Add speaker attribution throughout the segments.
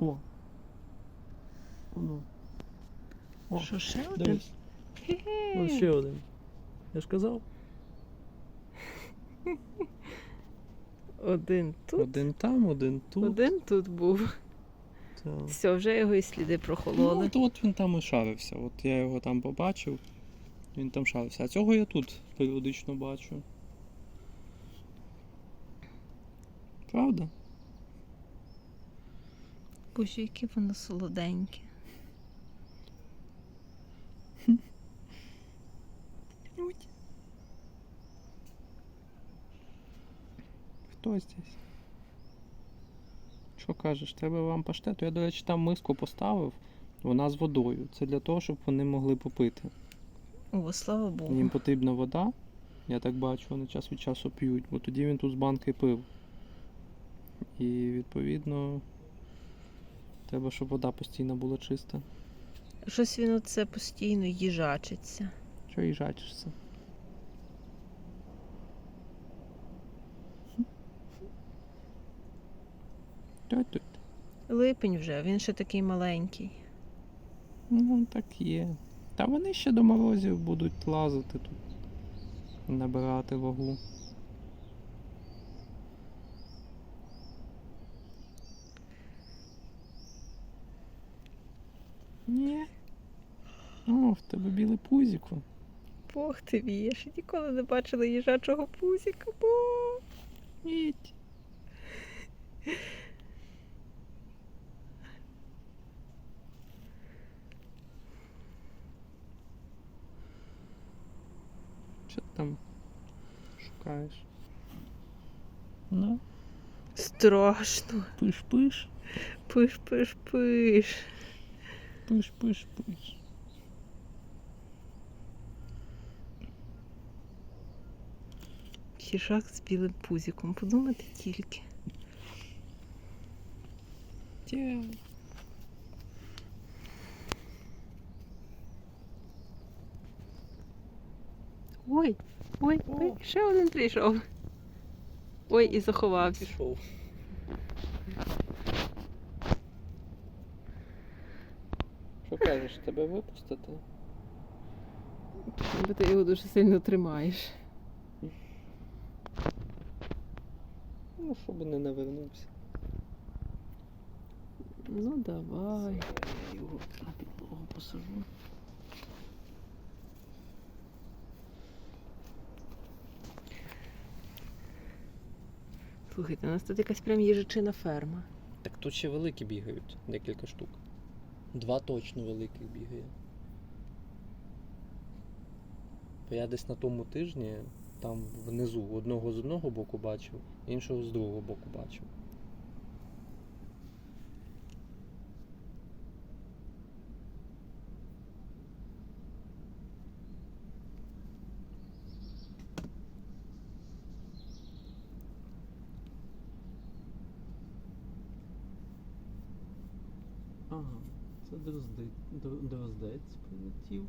Speaker 1: О. О,
Speaker 2: Що ще один?
Speaker 1: дивись.
Speaker 2: Хе-хе.
Speaker 1: Ось ще один. Я ж казав.
Speaker 2: Один тут,
Speaker 1: Один там, один тут.
Speaker 2: один тут був.
Speaker 1: Так.
Speaker 2: Все, вже його і сліди
Speaker 1: Ну,
Speaker 2: прохололи.
Speaker 1: от, от він там і шарився. От я його там побачив. Він там шарився. А цього я тут періодично бачу. Правда?
Speaker 2: Боже, яке воно солоденьке.
Speaker 1: Хто здесь? Що кажеш, треба вам паштету? Я, до речі, там миску поставив. Вона з водою. Це для того, щоб вони могли попити.
Speaker 2: О, слава Богу.
Speaker 1: Їм потрібна вода. Я так бачу, вони час від часу п'ють, бо тоді він тут з банки пив. І відповідно треба, щоб вода постійно була чиста.
Speaker 2: Щось він оце постійно їжачиться.
Speaker 1: Чого їжачишся? Тю-тю.
Speaker 2: Липень вже, він ще такий маленький.
Speaker 1: Ну, так є. Та вони ще до морозів будуть лазити тут. Набирати вагу. Ні. О, в тебе біле пузіко.
Speaker 2: Бог ти вієш, ніколи не бачила їжачого пузіка, бо.
Speaker 1: Їдь. Що ти там шукаєш? Ну,
Speaker 2: Страшно.
Speaker 1: пиш-пиш,
Speaker 2: Пиш, пиш, пиш.
Speaker 1: пиш-пиш-пиш.
Speaker 2: З білим пузіком. Подумати тільки.
Speaker 1: Тя.
Speaker 2: Ой, ой, ой, ще один прийшов. Ой, і заховався.
Speaker 1: Пішов. Що кажеш, тебе випустити?
Speaker 2: Бо ти його дуже сильно тримаєш.
Speaker 1: Ну, щоб не навернувся.
Speaker 2: Ну давай.
Speaker 1: Я його на підлогу посажу.
Speaker 2: Слухайте, у нас тут якась прям їжачина ферма.
Speaker 1: Так тут ще великі бігають, декілька штук. Два точно великих бігає. Бо я десь на тому тижні там внизу одного з одного боку бачив, іншого з другого боку бачив. Ага, це дроздець прилетів.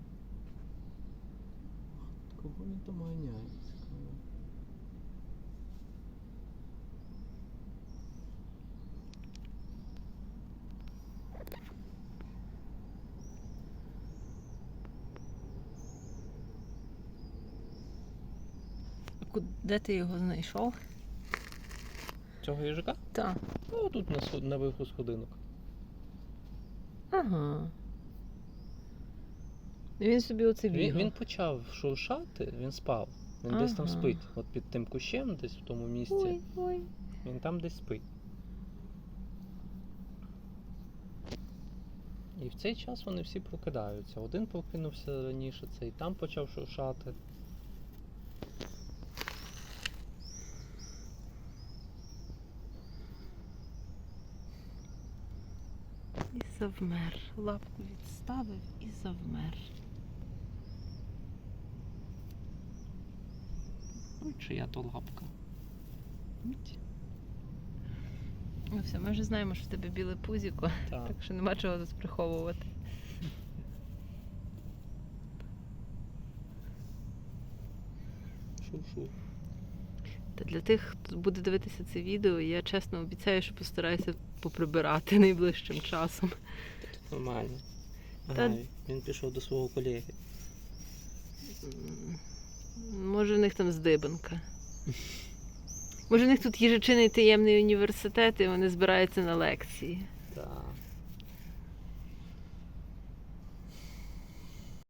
Speaker 1: Кого він там ганяє? Цікаво.
Speaker 2: Де ти його знайшов?
Speaker 1: Цього їжака?
Speaker 2: Так.
Speaker 1: Ну, тут на, на виху сходинок.
Speaker 2: Ага. І він собі оце
Speaker 1: Він,
Speaker 2: бігав.
Speaker 1: він почав шуршати, він спав. Він десь там
Speaker 2: Ага.
Speaker 1: спить. От під тим кущем, десь в тому місці.
Speaker 2: Ой, ой.
Speaker 1: Він там десь спить. І в цей час вони всі прокидаються. Один прокинувся раніше, цей там почав шуршати.
Speaker 2: І завмер. Лапку відставив і завмер.
Speaker 1: Ну, чия то лапка.
Speaker 2: Ну все, ми вже знаємо, що в тебе біле пузіко,
Speaker 1: Так.
Speaker 2: так що нема чого тут приховувати.
Speaker 1: Шур-шур.
Speaker 2: Та для тих, хто буде дивитися це відео, я чесно обіцяю, що постараюся поприбирати найближчим часом.
Speaker 1: Нормально.
Speaker 2: Та-
Speaker 1: Ага, він пішов до свого колеги.
Speaker 2: Може, в них там здибанка. Може, в них тут їжачиний таємний університет, і вони збираються на лекції.
Speaker 1: Так.